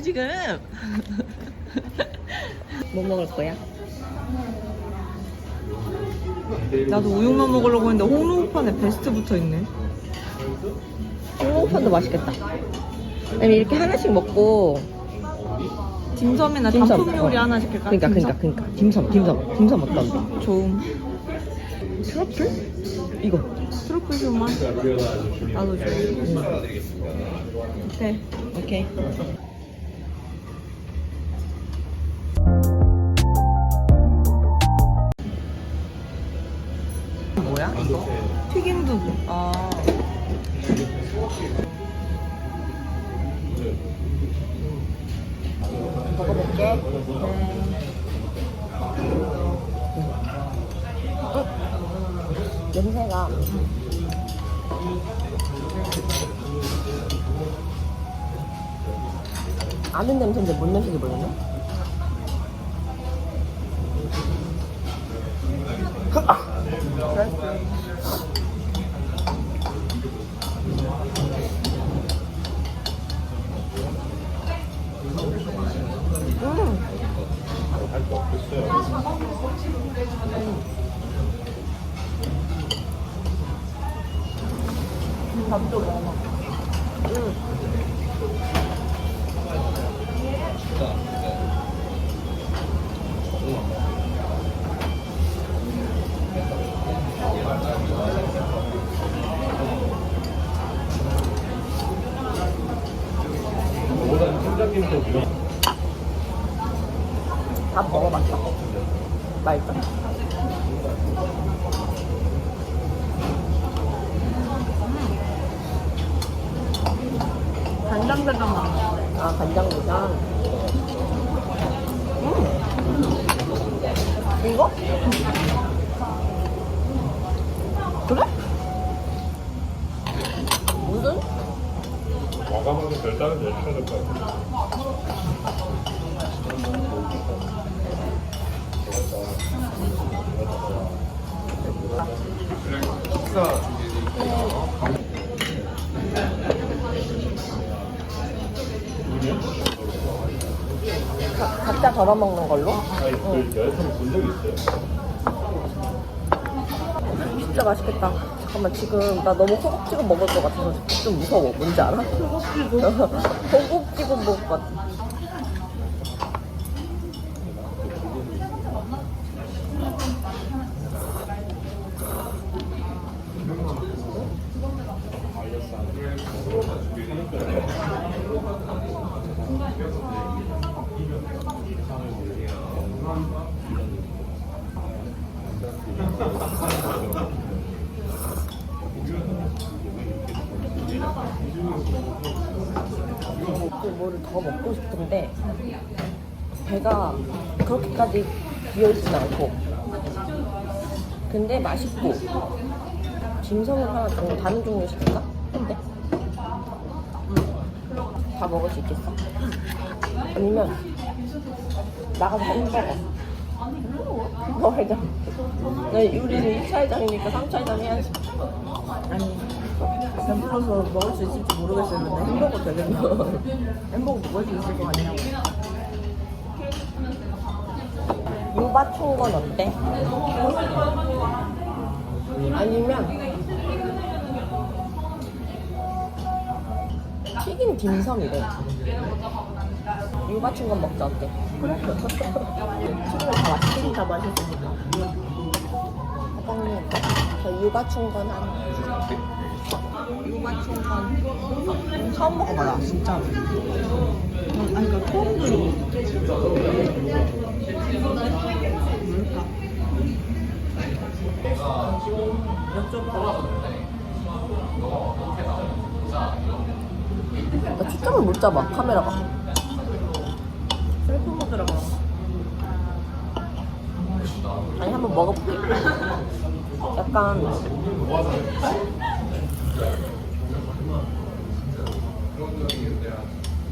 거야 지금? 뭐 먹을 거야? 나도 우육만 먹으려고 했는데 홍로우판에 베스트 붙어 있네. 홍로우판도 맛있겠다. 이렇게 하나씩 먹고 딤섬이나 딤섬. 단품 요리 어. 하나 시킬까? 그러니까 딤섬? 그러니까 그러니까 딤섬 딤섬 딤섬 어떤데? 좋음. 트러플? 이거 트러플 쇼만 나도 좋아. 오케이. 오케이 이거? 튀김 두부. 아. 먹어볼게 냄새가 아는 냄새인데 뭔 냄새인지 모르네 밥도 먹어 밥 먹어봤어 맛있어 간장게장 맛. 아 간장게장 음 이거? 그래? 무슨? 과감하게 별다른 일 해야 될 것 같아. 가, 각자 덜어 먹는 걸로? 아니, 그 여자친구 본 적이 있어요. 진짜 맛있겠다 잠깐만 지금 나 너무 허겁지겁 먹을 것 같아서 좀 무서워 뭔지 알아? 허겁지겁? 허겁지겁 먹을 것 같아 그 뭐를 더 먹고 싶은데 배가 그렇게까지 비어있진 않고. 근데 맛있고. 짐성을 하나 좀 다른 종류 시킬까? 근데. 다 먹을 수 있겠어? 아니면 나가서 햄버거 뭐 회장 나 우리는 2차 회장이니까 3차 회장 해야지. 아니 배불러서 먹을 수 있을지 모르겠었는데 햄버거 되겠나? 햄버거 먹을 수 있을 것 같냐고. 유바충건 어때? 아니면 튀긴 딤섬이래 유바충건 먹자 어때? 그래 튀김을 다 맛있 튀김 다 맛있으니까. 사장님 저 유바충건 하나 유바충건 처음 먹어봐라 진짜로. 아니 그러니까 처음 들어. 뭘까? 나 초점을 못 잡아 카메라가 셀프 모드라고. 한번 먹어볼게 약간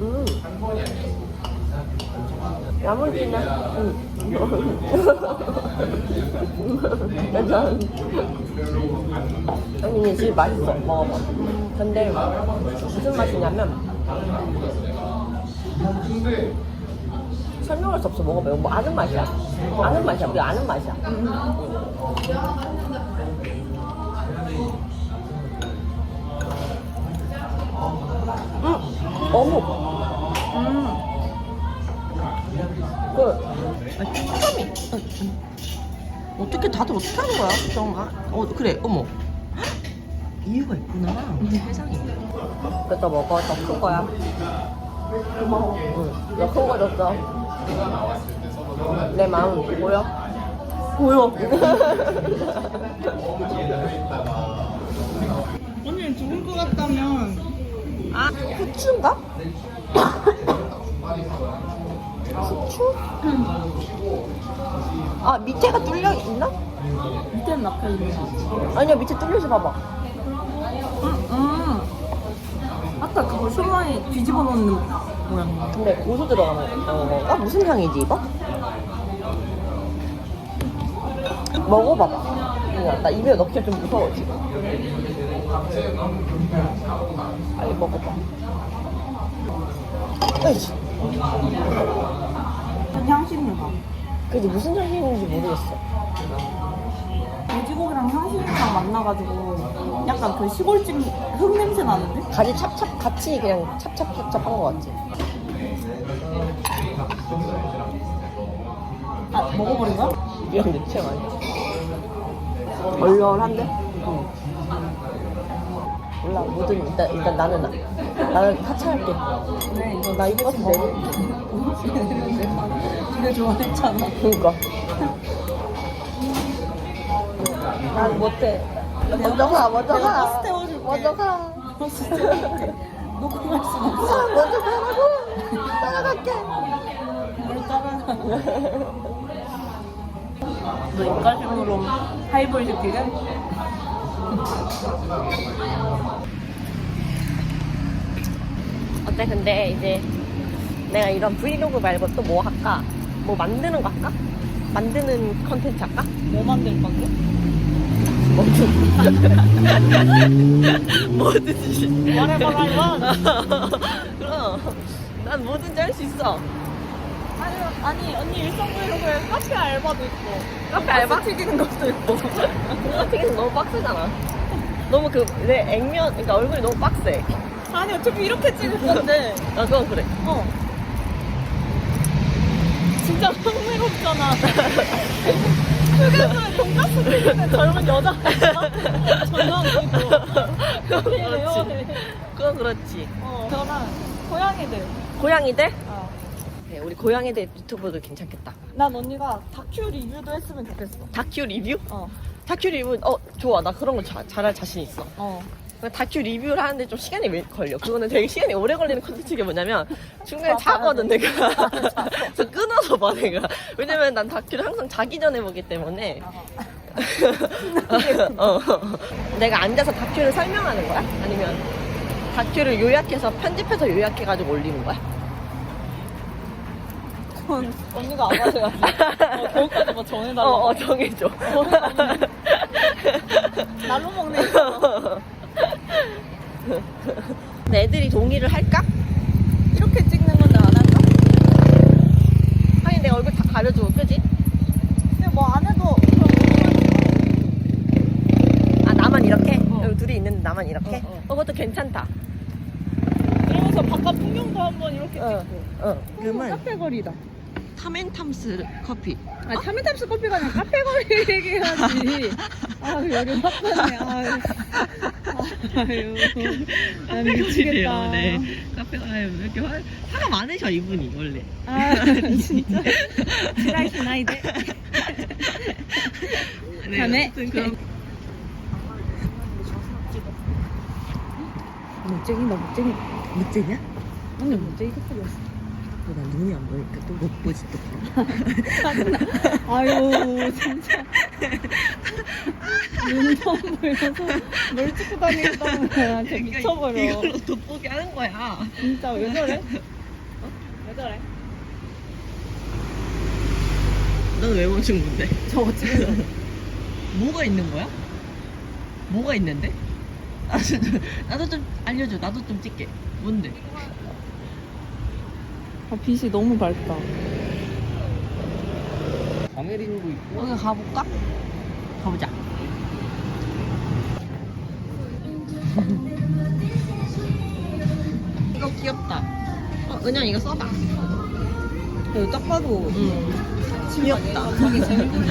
음. 야무지네. 음. 괜찮아 아니 진짜 맛있어. 먹어봐 근데 무슨 맛이냐면 설명할 수 없어 먹어봐요. 뭐 아는 맛이야. 아는 맛이야. 우리 아는 맛이야. 음, 어묵. 음. 그 아, 촉감이. 어떻게 다들 어떻게 하는 거야? 정아. 어 그래. 어머. 헉, 이유가 있구나. 세상에. 그래서 먹어. 더 큰 거야. 고마워. 응. 너큰 거 줬어. 내 마음 보여? 보여. 언니 죽을 것 같다면. 아, 후추인가? 후추? 아, 밑에가 뚫려 있나? 밑에는 막혀 있는 거. 아니야, 밑에 뚫려서 봐봐. 음, 음. 아까 그거 쇼마에 뒤집어 놓는 근데 고수 들어가는 건가? 무슨 향이지, 이거? 먹어봐봐. 그냥 나 입에 넣기가 좀 무서워, 지금. 빨리 먹어봐. 에이씨. 향신료 봐. 그지 무슨 향인지 모르겠어. 돼지고기랑 향신료랑 만나가지고 약간 그 시골집 흙 냄새 나는데? 가지 찹찹 같이 그냥 찹찹찹찹 한 것 같지. 아 먹어버린 거야? 이런 느낌 아니야? 얼얼한데? 몰라 뭐든 일단 일단 나는 나 나는 타차할게. 네 이거 나 이거 되게 좋아했잖아. 그니까. 난 못해. 먼저 가, 먼저 내가 가. 버스 태워줄게. 먼저 가. 버스 태워줄게. 놓고 갈순 없어. 아, 먼저 가라고. 따라갈게. 뭘 따라가. 너 입가심으로 하이볼 시키게? 어때? 근데 이제 내가 이런 브이로그 말고 또 뭐 할까? 뭐 만드는 거 할까? 만드는 컨텐츠 할까? 뭐 만들 건데? 뭐든지. 말해봐라 이건. 그럼 난 뭐든지 할 수 있어. 아니, 아니 언니 일상 브이로그에 카페 알바도 있고 카페 알바? 튀기는 것도 있고 그거 튀기는 너무 빡세잖아. 너무 그 내 액면, 그러니까 얼굴이 너무 빡세. 아니 어차피 이렇게 찍을 건데 아 그건 그래. 어 진짜 흥미롭잖아 휴게소에 돈가스 튀기는 젊은 있어? 전혀 웃기고 그렇지. 그건 그렇지. 어 저랑 고양이들 고양이들? 어. 네, 우리 고양이들 유튜브도 괜찮겠다. 난 언니가 다큐 리뷰도 했으면 좋겠어 다큐 리뷰? 어 다큐 리뷰, 어 좋아. 나 그런 거 자, 잘할 자신 있어. 어. 다큐 리뷰를 하는데 좀 시간이 왜 걸려. 그거는 되게 시간이 오래 걸리는 컨텐츠가 뭐냐면 중간에 아, 자거든. 내가. 그래서 끊어서 봐 내가. 왜냐면 난 다큐를 항상 자기 전에 보기 때문에. 어. 내가 앉아서 다큐를 설명하는 거야? 아니면 다큐를 요약해서 편집해서 요약해가지고 올리는 거야? 전 언니가 알아서 해야지 어, 거기까지 뭐 정해달라고 어, 어 정해줘. 날로 먹네 이거. 근데 애들이 동의를 할까? 이렇게 찍는 건데 안 할까? 하긴 내 얼굴 다 가려주고 그지? 근데 뭐 안 해도 아 나만 이렇게? 어. 여기 둘이 있는데 나만 이렇게? 어, 어. 어, 그것도 괜찮다. 그러면서 바깥 풍경도 한번 이렇게 어, 찍고 어. 이름은 카페 거리다 타멘탐스 커피. 아 타미탑스 커피가 아니라 카페 거리 얘기해야지. 아유 열이 확 받네. 아유. 아유 아 미치겠다. 네. 카페가 아유, 왜 이렇게 화, 화가 많으셔 이분이 원래. 아 진짜? 지라이시 나이데 자네 그럼. 못쟁이다 못쟁이. 못쟁이야? 언니 못쟁이 커플이었어 나 눈이 안 보니까 또 못 보지 또. 아유 진짜 눈도 안 보여서 뭘 찍고 다니겠다는 거야 진짜 미쳐버려 그러니까 이걸로 돋보게 하는 거야. 진짜 왜 저래? 어? 왜 저래? 넌왜 멈춘 건데? 저거 찍으려 뭐가 있는 거야? 뭐가 있는데? 나도 좀, 나도 좀 알려줘. 나도 좀 찍게. 뭔데? 아, 빛이 너무 밝다. 광해리도 있고. 여기 가볼까? 가보자. 이거 귀엽다. 어, 은영 이거 써봐. 이거 딱 봐도 응. 귀엽다. 자기 재밌는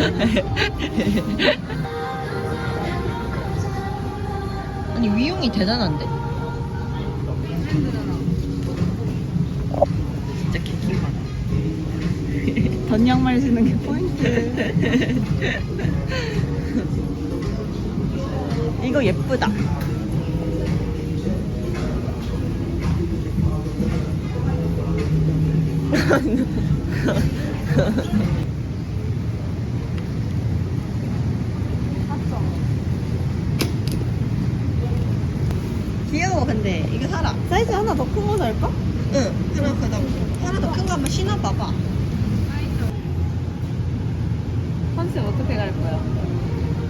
아니 위용이 대단한데? 던양말 신는 게 포인트. 이거 예쁘다. 귀여워 근데 이거 사라. 사이즈 하나 더 큰 거 살까? 응. 하나 그다 하나 더 큰 거 한번 신어봐봐. 컨셉 어떻게 갈 거야?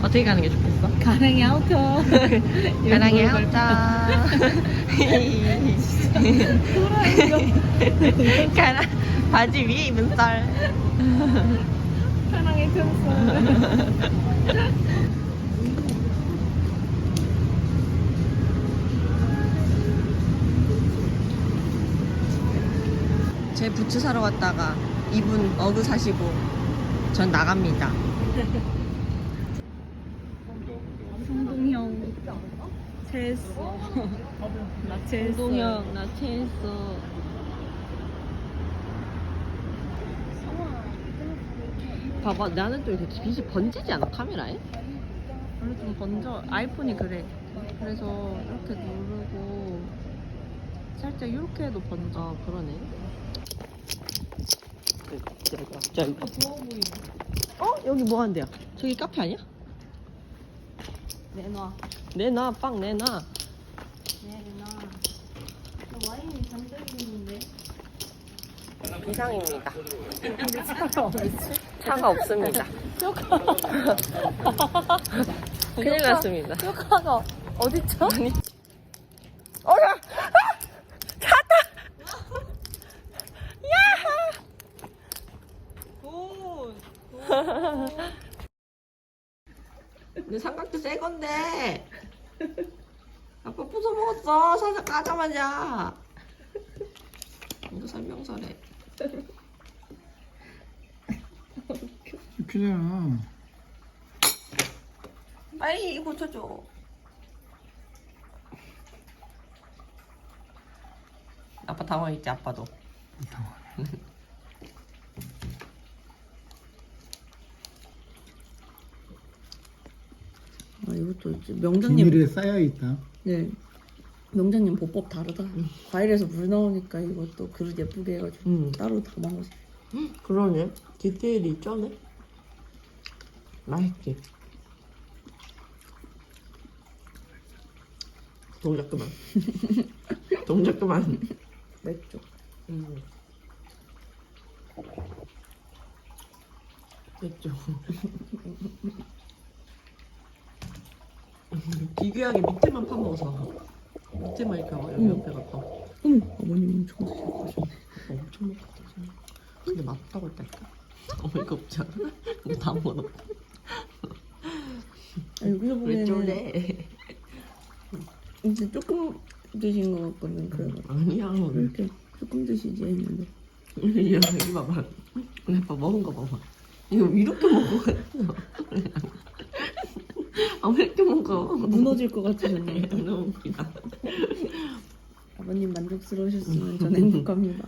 어떻게 가는 게 좋겠어? 가랑이 아우터. 가랑이 하자. 가랑 바지 위에 입은 쌀. 가랑이 큰제 부츠 사러 갔다가 이분 어그 사시고 전 나갑니다. 성동형. 체했어. 나 체했어. 동영 나 체했어. 봐봐 나는 또 이렇게 빛이 번지지 않아 카메라에? 원래 좀 번져. 아이폰이 그래. 그래서 이렇게 누르고 살짝 이렇게 해도 번져. 아 그러네. 어 여기 뭐 한대요? 저기 카페 아니야? 내놔. 내놔 빵 내놔. 내놔. 와인이 잠들고 있는데. 이상입니다. 차가 어딨지? 차가 없습니다. 큰일 났습니다. 효과가 어딨죠? 아니. 어라! 아! 찾다! 오. 야! 내 삼각대 새 건데. 아빠 부숴 먹었어. 살짝 까자마자. 이거 설명서래. 그냥 빨리 이거 고쳐줘. 아빠 당황했지, 아빠도. 아, 이것도 있지. 명장님. 비닐에 쌓여 있다. 네. 명장님 보법 다르다. 과일에서 물 나오니까 이것도 그릇 예쁘게 해가지고 음. 따로 담아서. 그러네. 디테일이 쩌네. 맛있지. 동작 그만. 동작 그만. 맥주. 음. 됐죠. 기괴하게 밑에만 파먹어서 밑에만 이렇게 하고 여기 음. 옆에가 또 어머, 어머님 엄청 드셔가지고. 엄청 먹었다. 근데 맛있다고 했다니까. 어이가 없지 않아? 이거 다 먹어. 아, 여기서 왜 보면은 쫄래? 이제 조금 드신 것 같거든. 그래서 아니야. 이렇게 조금 드시지 했는데. 야, 여기 봐봐. 우리 아빠 먹은 거 봐봐. 이거 이렇게 먹어. 아, 왜 이렇게 먹어? 무너질 것 같으셨네. 너무 웃기다. 아버님 만족스러우셨으면 전 행복합니다.